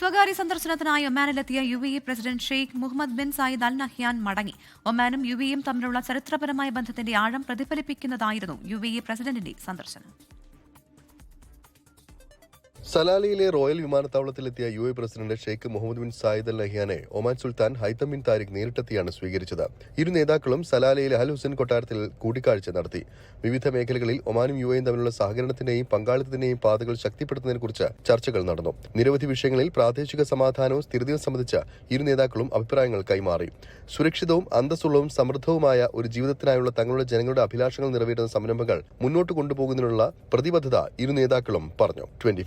സ്വകാര്യ സന്ദർശനത്തിനായി ഒമാനിലെത്തിയ U A president Sheikh Mohamed bin Zayed Al Nahyan മടങ്ങി. ഒമാനും യു എയും തമ്മിലുള്ള ചരിത്രപരമായ ബന്ധത്തിന്റെ ആഴം പ്രതിഫലിപ്പിക്കുന്നതായിരുന്നു യു എ പ്രസിഡന്റിന്റെ സന്ദർശനം. സലാലയിലെ royal വിമാനത്താവളത്തിലെത്തിയ U A president Sheikh Mohamed bin Zayed Al നഹിയാനെ Oman sultan Haitham bin Tariq നേരിട്ടെത്തിയാണ് സ്വീകരിച്ചത്. ഇരു നേതാക്കളും സലാലയിലെ അൽ ഹുസൈൻ കൊട്ടാരത്തിൽ കൂടിക്കാഴ്ച നടത്തി. വിവിധ മേഖലകളിൽ ഒമാനും യു എയും തമ്മിലുള്ള സഹകരണത്തിന്റെയും പങ്കാളിത്തത്തിന്റെയും പാതകൾ ശക്തിപ്പെടുത്തുന്നതിനെക്കുറിച്ച് ചർച്ചകൾ നടന്നു. നിരവധി വിഷയങ്ങളിൽ പ്രാദേശിക സമാധാനവും സ്ഥിരതയും സംബന്ധിച്ച് ഇരു നേതാക്കളും അഭിപ്രായങ്ങൾ കൈമാറി. സുരക്ഷിതവും അന്തസ്സുള്ളവും സമൃദ്ധവുമായ ഒരു ജീവിതത്തിനായുള്ള തങ്ങളുടെ ജനങ്ങളുടെ അഭിലാഷങ്ങൾ നിറവേറ്റുന്ന സംരംഭങ്ങൾ മുന്നോട്ട് കൊണ്ടുപോകുന്നതിനുള്ള പ്രതിബദ്ധത ഇരു നേതാക്കളും പറഞ്ഞു. Twenty